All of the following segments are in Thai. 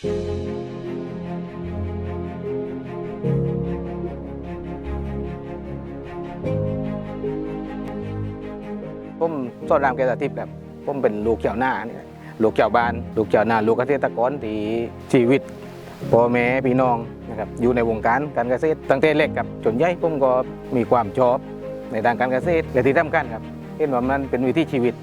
ผมสอนรามแกสถิตแบบผมเป็นลูกเจ้าหน้าเนี่ยลูกเจ้าบ้าน ลูกเจ้าหน้า ลูกเกษตรกรที่ชีวิตพ่อแม่พี่น้องนะครับอยู่ในวงการการเกษตรตั้งแต่เล็กกับจนใหญ่ผมก็มีความชอบในด้านการเกษตรและที่สำคัญครับเห็นว่ามันเป็นวิถีชีวิต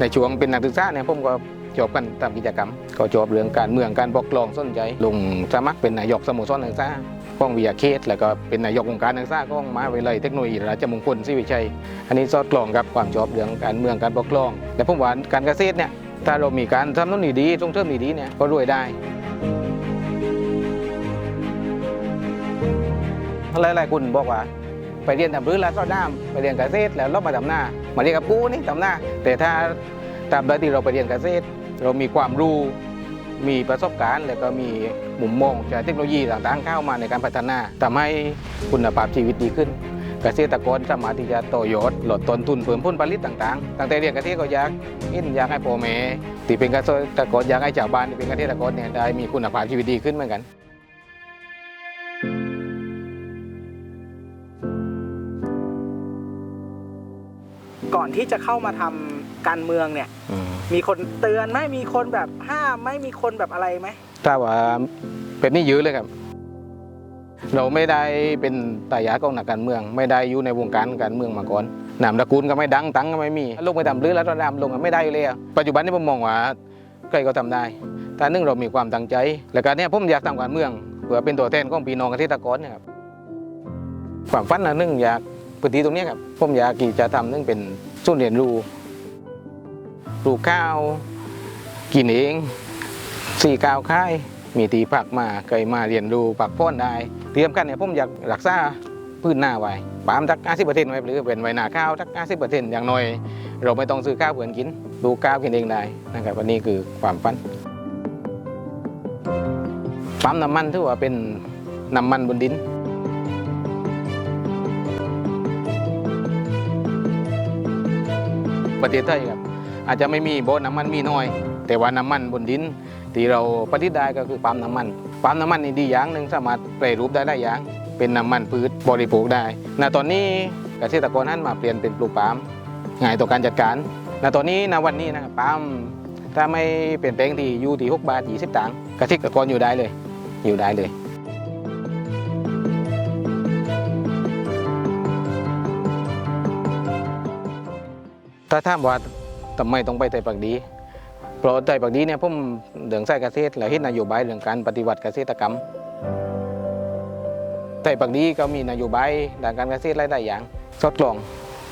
ในช่วงเป็นนักศึกษาเนี่ยผมก็จบกันตามกิจกรรม ก็จบเรื่องการเมืองการปกครองสนใจ ลงสมัครเป็นนายกสโมสรนักศึกษาของวิทยาเขตแล้วก็เป็นนายกองค์การนักศึกษาของมหาวิทยาลัยเทคโนโลยีราชมงคลศรีวิชัย อันนี้สอดคล้องกับความชอบเรื่องการเมืองการปกครอง และผมว่าการเกษตรเนี่ยถ้าเรามีการทำนู่นนี่ดีส่งเสริมนี่ดีเนี่ยก็รวยได้หลายๆคนบอกว่า ไปเรียนทำพื้นแล้วก็ด้าไปเรียนเกษตรแล้วเรามาทำหน้ามาเรียนกับกูนี่ทำหน้า แต่ถ้าตามใดที่เราไปเรียนเกษตร เรามีความรู้มีประสบการณ์ แล้วก็มีมุมมองจากเทคโนโลยีต่างๆเข้ามาในการพัฒนาทำให้คุณภาพชีวิตดีขึ้น เกษตรกรสามารถที่จะต่อยอดลดต้นทุนเพิ่มผลผลิตต่างๆตั้งแต่เรียนเกษตรก็อยากอินอยากให้พ่อแม่ที่เป็นเกษตรกรอยากให้ชาวบ้านที่เป็นเกษตรกรเนี่ยได้มีคุณภาพชีวิตดีขึ้นเหมือนกันก่อ ที่จะเข้ามาทำการเมืองเนี่ย มีคนเตือนไหมมีคนแบบห้ามไหมมีคนแบบอะไรไหมถ้าว่าเป็นนี่เยอะเลยครับ เราไม่ได้เป็นตายายของนักการเมือง ไม่ได้อยู่ในวงการการเมืองมาก่อนนามตระกูลก็ไม่ดังตังก็ไม่มีลงไปทำเรือแล้วตอนนำลงก็ไม่ได้อยู่เลยอะปัจจุบันนี้ผมมองว่าใครก็ทำได้ถ้าหนึ่งเรามีความตั้งใจ และการนี้ผมอยากทำการเมืองเพื่อเป็นตัวแทนของพี่น้องเกษตรกรเนะครับความฝันนะหนึ่งอยากพื้นที่ตรงเนี้ยครับผมอยากที่จะทำหนึ่งเป็น ศูนเรียนรู้ปลูกข้าวกินเองสี่กาวค่ายมีตีผักมาเคยมาเรียนรู้ปักพ้อนได้เตรียมกันเนี่ยผมอยากรักษาพื้นหน้าไว้ปามทัก50เปอร์เซ็นต์ไว้หรือเป็นไว้หนาข้าวทัก50เปอร์เซ็นต์อย่างน้อย เราไม่ต้องซื้อข้าวเพื่อนกินปลูข้าวกินเองได้นะครับวันนี้คือความฝันปั๊มน้ำมันถือว่าเป็นน้ำมันบนดิน ประเทศไทยครับอาจจะไม่มีโบน้ำมันมีน้อย แต่ว่าน้ำมันบนดินที่เราผลิตได้ก็คือปั๊มน้ำมันปั๊มน้ำมันนี่ดีอย่างหนึ่งสามารถแปรรูปได้หลายอย่าง เป็นน้ำมันพืชบริโภคได้ณตอนนี้เกษตรกรนั้นมาเปลี่ยนเป็นปลูกปาล์มง่ายต่อการจัดการณตอนนี้ณวันนี้นะครับปาล์มถ้าไม่เปลี่ยนแปลงที่อยู่ที่6บาท20ตังค์เกษตรกรอยู่ได้เลย อยู่ได้เลย ถ้าถามว่าทำไมต้องไปไต่ปักดี เพราะไต่ปักดีเนี่ยผมเรื่องสายเกษตรและเห็นนโยบายเรื่องการปฏิวัติเกษตรกรรมไต่ปักดีก็มีนโยบายด้านการเกษตรหลายๆอย่างสอดคล้อง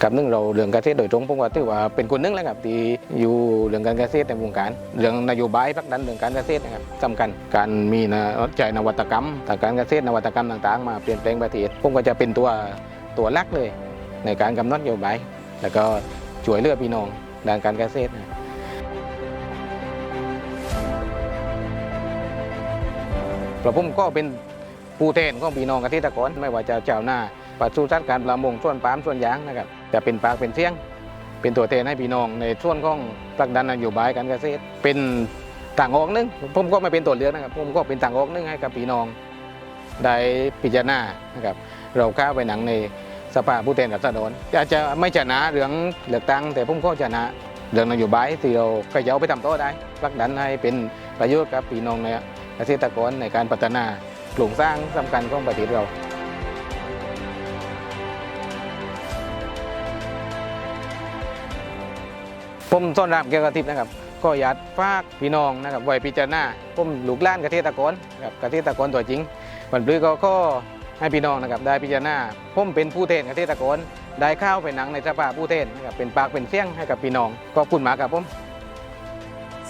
กับหนึ่งเราเรื่องเกษตรโดยตรงผมว่าถือว่าเป็นคนหนึงแล้วครับที่อยู่เรื่องการเกษตรในวงการ เรื่องนโยบายผลักดันเรื่องการเกษตรนะครับสำคัญการมีนะใจนวัตกรรมทางการเกษตรนวัตกรรมต่างๆ มาเปลี่ยนแปลงประเทศผมก็จะเป็นตัวตัวหลักเลย ในการกำหนดนโยบาย แล้วก็ ช่วยเลือพี่น้องด้านการเกษตรนะพราะผมก็เป็นผู้แทนของพี่น้องเกษตรกรไม่ว่าจะเจ้าหน้าปศุสัตว์การประมงส่วนปาล์มส่วนยางนะครับจะเป็นปากเป็นเสียง เป็นตัวแทนให้พี่น้องในส่วนของผลักดันนโยบายการเกษตร เป็นต่างออกหนึงผมก็ไม่เป็นตัวเลือกนะครับผมก็เป็นต่างออกหนึงให้กับพี่น้องได้พิจารณานะครับเราก้าวไปหนังใน สภาผู้แทนราษฎรอาจจะไม่ชนะเรื่องเลือกตั้งแต่ผมก็ชนะเรื่องนโยบายที่เราก็จะเอาไปทำโต้ได้ผลักดันให้เป็นประโยชน์กับพี่น้องในเกษตรกรในการพัฒนาโครงสร้างสำคัญของประเทศเราผมต้อนรับเกี่ยวกับทิพย์นะครับก็อยากฝากพี่น้องนะครับไว้พิจารณาผมลูกล้านเกษตรกรครับเกษตรกรตัวจริงวันพฤหัสก็ก็ ให้พี่น้องนะครับได้พิจารณาผมเป็นผู้เทนเกษตรกรได้ข้าวไปหนังในสภาผู้เทนนะครับเป็นปากเป็นเสี้ยงให้กับพี่น้องขอบคุณมากครับผม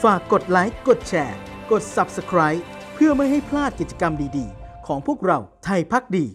ฝากกดไลค์กดแชร์ กด Subscribe เพื่อไม่ให้พลาดกิจกรรมดีๆ ของพวกเราไทยพักดี